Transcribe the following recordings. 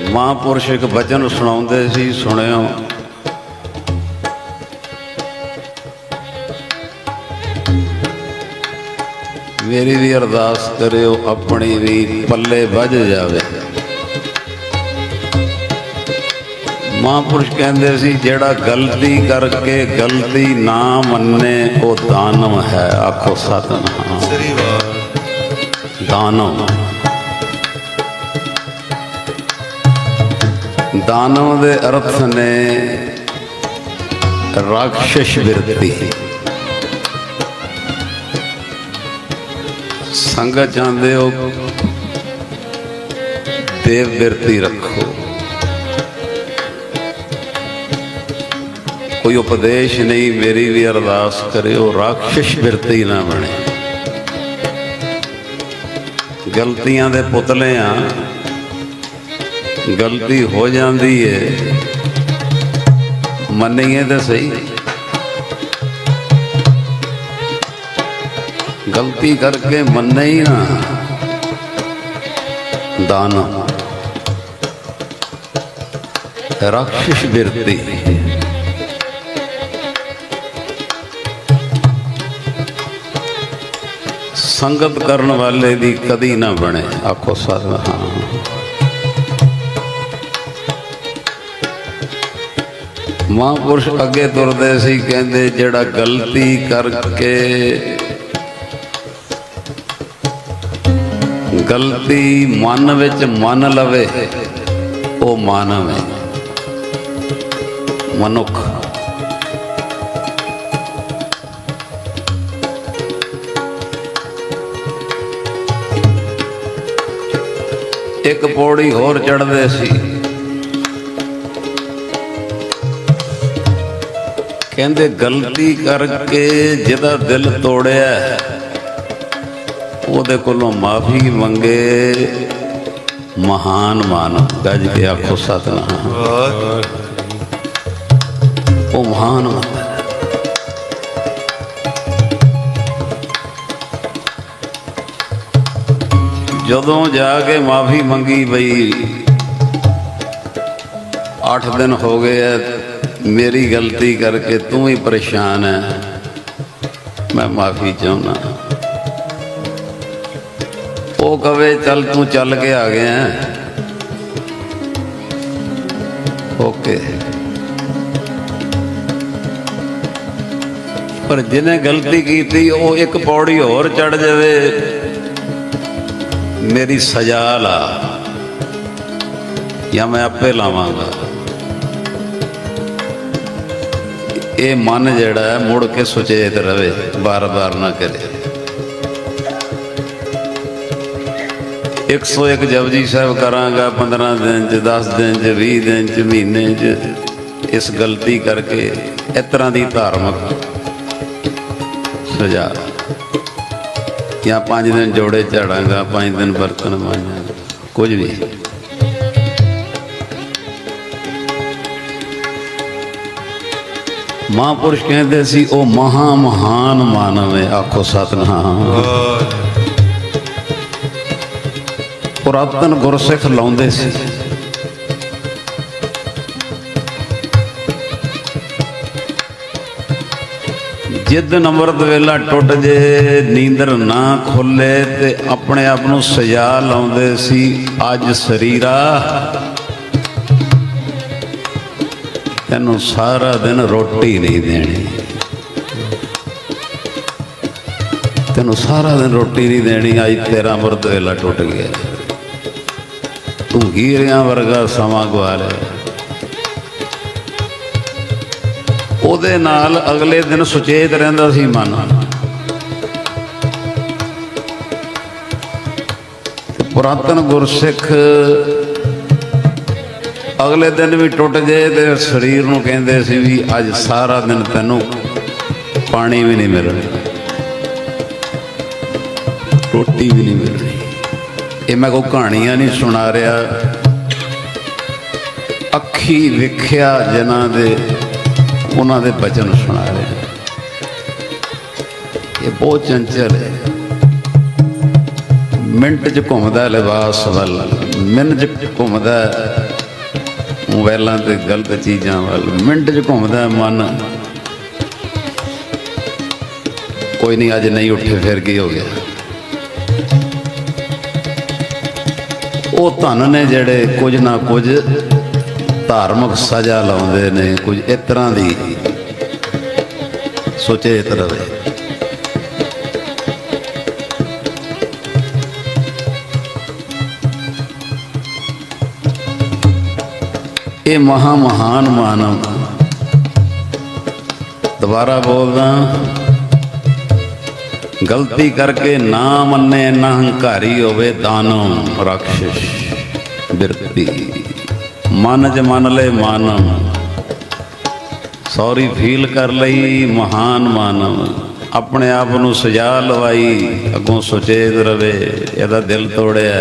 ਮਹਾਂਪੁਰਸ਼ ਇੱਕ ਬਚਨ ਸੁਣਾਉਂਦੇ ਸੀ ਸੁਣਿਓ। ਮੇਰੀ ਵੀ ਅਰਦਾਸ ਕਰਿਓ ਆਪਣੀ ਵੀ ਪੱਲੇ ਵੱਜ ਜਾਵੇ। ਮਹਾਂਪੁਰਸ਼ ਕਹਿੰਦੇ ਸੀ ਜਿਹੜਾ ਗਲਤੀ ਕਰਕੇ ਗਲਤੀ ਨਾ ਮੰਨੇ ਉਹ ਦਾਨਵ ਹੈ। ਆਖੋ ਸਤਨਾਮ। ਸ੍ਰੀ ਵਾਰ ਦਾਨਵ। ਦਾਨਵ ਦੇ ਅਰਥ ਨੇ ਰਾਖਸ਼ ਬਿਰਤੀ। ਸੰਗਤ ਜਾਂਦੇ ਹੋ ਦੇਵ ਬਿਰਤੀ ਰੱਖੋ। ਕੋਈ ਉਪਦੇਸ਼ ਨਹੀਂ, ਮੇਰੀ ਵੀ ਅਰਦਾਸ ਕਰਿਓ ਰਾਖਸ਼ ਬਿਰਤੀ ਨਾ ਬਣੇ। ਗਲਤੀਆਂ ਦੇ ਪੁਤਲੇ ਆ। ਗਲਤੀ ਹੋ ਜਾਂਦੀ ਹੈ ਮੰਨੀਏ ਤਾਂ ਸਹੀ। ਗਲਤੀ ਕਰਕੇ ਮੰਨੇ ਹੀ ਨਾ। ਦਾਨ। ਰਾਖਸ਼ ਬਿਰਤੀ। ਸੰਗਤ ਕਰਨ ਵਾਲੇ ਦੀ ਕਦੀ ਨਾ ਬਣੇ। ਆਖੋ ਸਤ ਹਾਂ। ਮਹਾਂਪੁਰਸ਼ ਅੱਗੇ ਤੁਰਦੇ ਸੀ, ਕਹਿੰਦੇ ਜਿਹੜਾ ਗਲਤੀ ਕਰਕੇ ਗਲਤੀ ਮਨ ਵਿੱਚ ਮੰਨ ਲਵੇ, ਉਹ ਮਾਨਵ ਹੈ ਮਨੁੱਖ। ਇੱਕ ਪੌੜੀ ਹੋਰ ਚੜਦੇ ਸੀ। ਕਹਿੰਦੇ ਗਲਤੀ ਕਰਕੇ ਜਿਹਦਾ ਦਿਲ ਤੋੜਿਆ, ਉਹਦੇ ਕੋਲੋਂ ਮਾਫੀ ਮੰਗੇ, ਮਹਾਨ ਮਾਨ ਗੱਜ ਕੇ ਆਖੋ ਸਤਨਾਮ। ਉਹ ਮਹਾਨ ਮਾਨ ਜਦੋਂ ਜਾ ਕੇ ਮਾਫੀ ਮੰਗੀ ਬਈ 8 ਦਿਨ ਹੋ ਗਏ ਐ ਮੇਰੀ ਗਲਤੀ ਕਰਕੇ ਤੂੰ ਹੀ ਪਰੇਸ਼ਾਨ ਹੈ ਮੈਂ ਮਾਫੀ ਚਾਹੁੰਦਾ। ਉਹ ਕਵੇ, ਚੱਲ ਤੂੰ ਚੱਲ ਕੇ ਆ ਗਿਆ ਹੈ। ਓਕੇ। ਪਰ ਜਿਹਨੇ ਗਲਤੀ ਕੀਤੀ, ਉਹ ਇੱਕ ਪੌੜੀ ਹੋਰ ਚੜ ਜਾਵੇ। ਮੇਰੀ ਸਜ਼ਾ ਲਾ। ਜਾਂ ਮੈਂ ਆਪੇ ਲਾਵਾਂਗਾ। ਇਹ ਮਨ ਜਿਹੜਾ ਹੈ, ਮੁੜ ਕੇ ਸੁਚੇਤ ਰਵੇ, ਬਾਰ-ਬਾਰ ਨਾ ਕਰੇ। 101 ਜਪਜੀ ਸਾਹਿਬ ਕਰਾਂਗਾ 15 ਦਿਨ ਚ 10 ਦਿਨ ਚ 20 ਦਿਨ ਚ, ਮਹੀਨੇ ਚ, ਇਸ ਗਲਤੀ ਕਰਕੇ ਇਸ ਤਰ੍ਹਾਂ ਦੀ ਧਾਰਮਿਕ ਸਜ਼ਾ। ਜਾਂ 5 ਦਿਨ ਜੋੜੇ ਝਾੜਾਂਗਾ 5 ਦਿਨ ਬਰਤਨ ਮਾਂਜਾਂਗਾ, ਕੁਝ ਵੀ। ਮਹਾਂਪੁਰਸ਼ ਕਹਿੰਦੇ ਸੀ, ਉਹ ਮਹਾ ਮਹਾਨ ਮਾਨਵ ਹੈ। ਆਖੋ ਸਤਨਾਮ। ਪੁਰਾਤਨ ਗੁਰਸਿੱਖ ਲਾਉਂਦੇ ਸੀ। ਜਿੱਦ ਅੰਮ੍ਰਿਤ ਵੇਲਾ ਟੁੱਟ ਜੇ, ਨੀਂਦਰ ਨਾ ਖੁੱਲੇ ਤੇ ਆਪਣੇ ਆਪ ਨੂੰ ਸਜਾ ਲਾਉਂਦੇ ਸੀ, ਅੱਜ ਸਰੀਰਾ ਤੈਨੂੰ ਸਾਰਾ ਦਿਨ ਰੋਟੀ ਨਹੀਂ ਦੇਣੀ। ਤੈਨੂੰ ਸਾਰਾ ਦਿਨ ਰੋਟੀ ਨਹੀਂ ਦੇਣੀ, ਅੱਜ ਤੇਰਾ ਅੰਮ੍ਰਿਤ ਵੇਲਾ ਟੁੱਟ ਗਿਆ। ਤੂੰ ਹੀਰਿਆਂ ਵਰਗਾ ਸਮਾਂ ਗਵਾ ਲਿਆ ਉਹਦੇ ਨਾਲ ਅਗਲੇ ਦਿਨ ਸੁਚੇਤ ਰਹਿੰਦਾ ਸੀ ਮਨ। ਪੁਰਾਤਨ ਗੁਰਸਿੱਖ ਅਗਲੇ ਦਿਨ ਵੀ ਟੁੱਟ ਜੇ ਤੇ ਸਰੀਰ ਨੂੰ ਕਹਿੰਦੇ ਸੀ ਵੀ ਅੱਜ ਸਾਰਾ ਦਿਨ ਤੈਨੂੰ ਪਾਣੀ ਵੀ ਨਹੀਂ ਮਿਲਣਾ ਰੋਟੀ ਵੀ ਨਹੀਂ ਮਿਲਣੀ ਇਹ ਮੈਂ ਕੋਈ ਕਹਾਣੀਆਂ ਨਹੀਂ ਸੁਣਾ ਰਿਹਾ। ਅੱਖੀ ਵਿਖਿਆ ਜਨਾਂ ਦੇ, ਉਹਨਾਂ ਦੇ ਬਚਨ ਸੁਣਾ ਰਿਹਾ। ਇਹ ਬਹੁਤ ਚੰਚਲ ਹੈ। ਮਿੰਟ 'ਚ ਘੁੰਮਦਾ ਲਿਬਾਸ ਵੱਲ ਮਿੰਟ ਚ ਘੁੰਮਦਾ ਮੋਬਾਈਲਾਂ ਤੇ ਗਲਤ ਚੀਜ਼ਾਂ ਵੱਲ ਮਿੰਟ ਚ ਘੁੰਮਦਾ ਮਨ। ਕੋਈ ਨਹੀਂ, ਅੱਜ ਨਹੀਂ ਉੱਠੇ, ਫਿਰ ਕੀ ਹੋ ਗਿਆ? ਉਹ ਧਨ ਨੇ ਜਿਹੜੇ ਕੁਝ ਨਾ ਕੁਝ ਧਾਰਮਿਕ ਸਜ਼ਾ ਲਾਉਂਦੇ ਨੇ, ਕੁਝ ਇਸ ਤਰ੍ਹਾਂ ਦੀ ਸੋਚੇ ਇਸ ਤਰ੍ਹਾਂ ਦੇ ਇਹ ਮਹਾ ਮਹਾਨ ਮਾਨਵ। ਦੁਬਾਰਾ ਬੋਲਦਾ, ਗਲਤੀ ਕਰਕੇ ਨਾ ਮੰਨੇ, ਨਾ ਹੰਕਾਰੀ ਹੋਵੇ ਦਾਨਵ ਰਾਖਸ਼ ਬਿਰਤੀ। ਮਨ ਚ ਮੰਨ ਲੈ ਮਾਨਵ। ਸੌਰੀ ਫੀਲ ਕਰ ਲਈ ਮਹਾਨ ਮਾਨਵ। ਆਪਣੇ ਆਪ ਨੂੰ ਸਜਾ ਲਵਾਈ, ਅੱਗੋਂ ਸੁਚੇਤ ਰਵੇ, ਇਹਦਾ ਦਿਲ ਤੋੜਿਆ।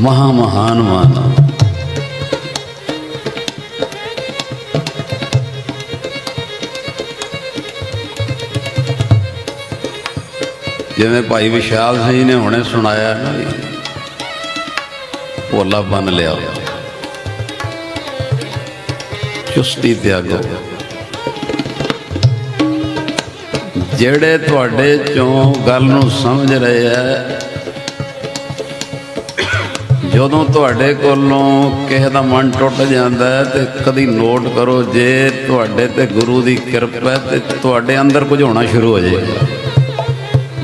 ਮਹਾ ਮਹਾਨ ਮਾਨਵ ਜਿਵੇਂ ਭਾਈ ਵਿਸ਼ਾਲ ਸਿੰਘ ਨੇ ਹੁਣੇ ਸੁਣਾਇਆ ਨਾ ਭੋਲਾ ਬਨ ਲਿਆ। ਚੁਸਤੀ ਤਿਆਗੋ। ਜਿਹੜੇ ਤੁਹਾਡੇ ਚੋਂ ਗੱਲ ਨੂੰ ਸਮਝ ਰਹੇ ਆ ਜਦੋਂ ਤੁਹਾਡੇ ਕੋਲੋਂ ਕਿਸੇ ਦਾ ਮਨ ਟੁੱਟ ਜਾਂਦਾ ਹੈ ਤੇ ਕਦੀ ਨੋਟ ਕਰੋ ਜੇ ਤੁਹਾਡੇ ਤੇ ਗੁਰੂ ਦੀ ਕਿਰਪਾ ਹੈ ਤੇ ਤੁਹਾਡੇ ਅੰਦਰ ਕੁਝ ਹੋਣਾ ਸ਼ੁਰੂ ਹੋ ਜਾਏਗਾ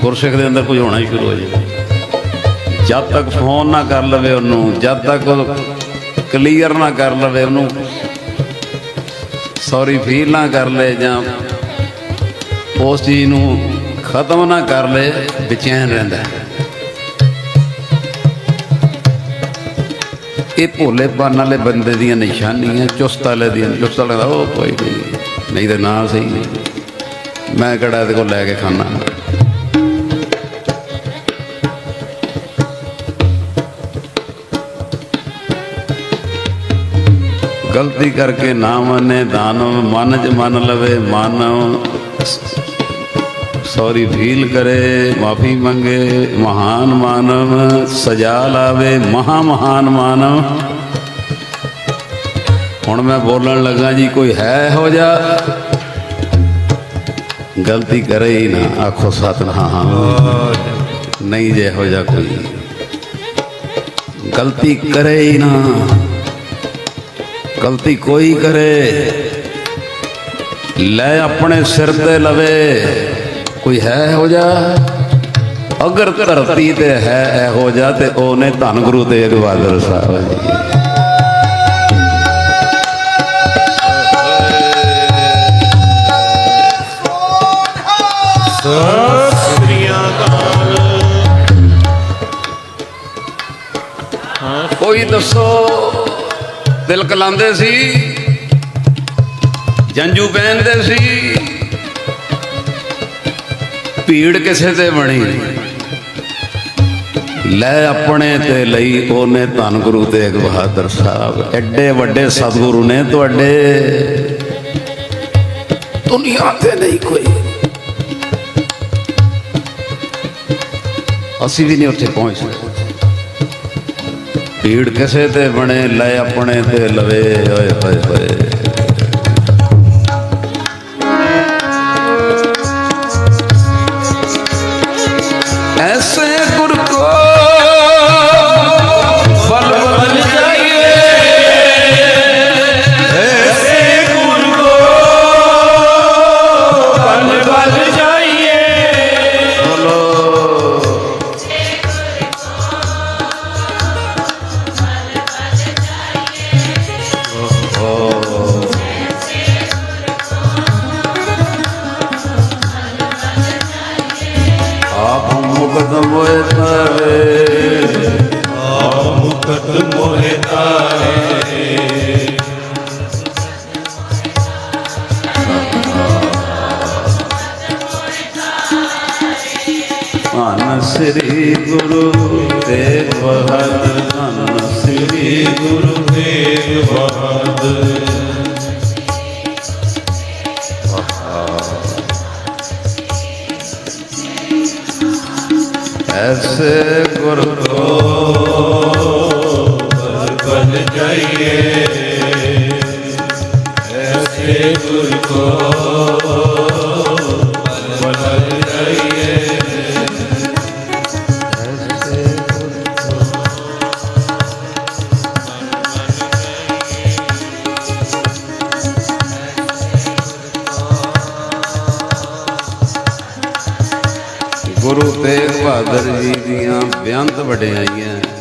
ਗੁਰਸਿੱਖ ਦੇ ਅੰਦਰ ਕੁਝ ਹੋਣਾ ਸ਼ੁਰੂ ਹੋ ਜਾਏਗਾ ਜਦ ਤੱਕ ਫੋਨ ਨਾ ਕਰ ਲਵੇ ਉਹਨੂੰ, ਜਦ ਤੱਕ ਕਲੀਅਰ ਨਾ ਕਰ ਲਵੇ ਉਹਨੂੰ ਸੌਰੀ ਫੀਲ ਨਾ ਕਰ ਲੈ ਜਾਂ ਉਸ ਚੀਜ਼ ਨੂੰ ਖਤਮ ਨਾ ਕਰ ਲੈ ਬੇਚੈਨ ਰਹਿੰਦਾ ਹੈ। ਇਹ ਭੋਲੇ ਪਾਨ ਵਾਲੇ ਬੰਦੇ ਦੀਆਂ ਨਿਸ਼ਾਨੀਆਂ, ਚੁਸਤ ਵਾਲੇ ਦੀਆਂ, ਚੁਸਤ ਵਾਲੇ ਦਾ, ਉਹ ਕੋਈ ਨਹੀਂ। ਨਹੀਂ ਤੇ ਨਾ ਸਹੀ ਮੈਂ ਕਿਹੜਾ ਇਹਦੇ ਕੋਲ ਲੈ ਕੇ ਖਾਣਾ? ਗਲਤੀ ਕਰਕੇ ਨਾ ਮੰਨੇ, ਦਾਨਵ ਮਨ ਚ ਮੰਨ ਲਵੇ, ਮਾਨਵ ਸੌਰੀ ਫੀਲ ਕਰੇ, ਮਾਫੀ ਮੰਗੇ, ਮਹਾਨ ਮਾਨਵ, ਸਜਾ ਲਾਵੇ, ਮਹਾ ਮਹਾਨ ਮਾਨਵ। ਹੁਣ ਮੈਂ ਬੋਲਣ ਲੱਗਾ ਜੀ, ਕੋਈ ਹੈ ਹੋ ਜਾ ਗਲਤੀ ਕਰੇ ਹੀ ਨਾ, ਆਖੋ ਸਤਨਾਮ। ਨਹੀਂ ਜੇ ਹੋ ਜਾ ਕੋਈ। ਗਲਤੀ ਕਰੇ ਹੀ ਨਾ। ਗਲਤੀ ਕੋਈ ਕਰੇ। ਲੈ ਆਪਣੇ ਸਿਰ ਤੇ ਲਵੇ। ਕੋਈ ਹੈ ਇਹੋ ਜਾ ਅਗਰ ਧਰਤੀ ਤੇ ਹੈ ਇਹੋ ਜਾ ਤੇ ਉਹਨੇ ਧੰਨ ਗੁਰੂ ਤੇਗ ਬਹਾਦਰ ਸਾਹਿਬ ਜੀ। ਸਤਿ ਸ੍ਰੀ ਅਕਾਲ ਕੋਈ ਦੱਸੋ, ਦਿਲ ਕਲਾਉਂਦੇ ਸੀ? ਜੰਜੂ ਪਹਿਨਦੇ ਸੀ? ਭੀੜ ਕਿਸੇ ਤੇ ਬਣੀ। ਲੈ ਆਪਣੇ ਤੇ ਲਈ ਉਹਨੇ ਧੰਨ ਗੁਰੂ ਤੇਗ ਬਹਾਦਰ ਸਾਹਿਬ। ਐਡੇ ਵੱਡੇ ਸਤਿਗੁਰੂ ਨੇ ਤੁਹਾਡੇ। ਦੁਨੀਆ ਤੇ ਨਹੀਂ ਕੋਈ। ਅਸੀਂ ਵੀ ਨਹੀਂ ਉੱਥੇ ਪਹੁੰਚ ਸਕਦੇ ਭੀੜ ਕਿਸੇ ਤੇ ਬਣੇ, ਲੈ ਆਪਣੇ ਤੇ ਲਵੇ। ਓਏ ਹੋਏ ਹੋਏ ਸ੍ਰੀ ਗੁਰੂ ਦੇਵ ਬਹਾਦਰ ਧੰਨ ਸ੍ਰੀ ਗੁਰੂ ਦੇਵ ਬਹਾਦਰ। ਐਸੇ ਗੁਰੂ ਕੋ ਗੁਰੂ ਦੀਆਂ ਬੇਅੰਤ ਵਡਿਆਈਆਂ।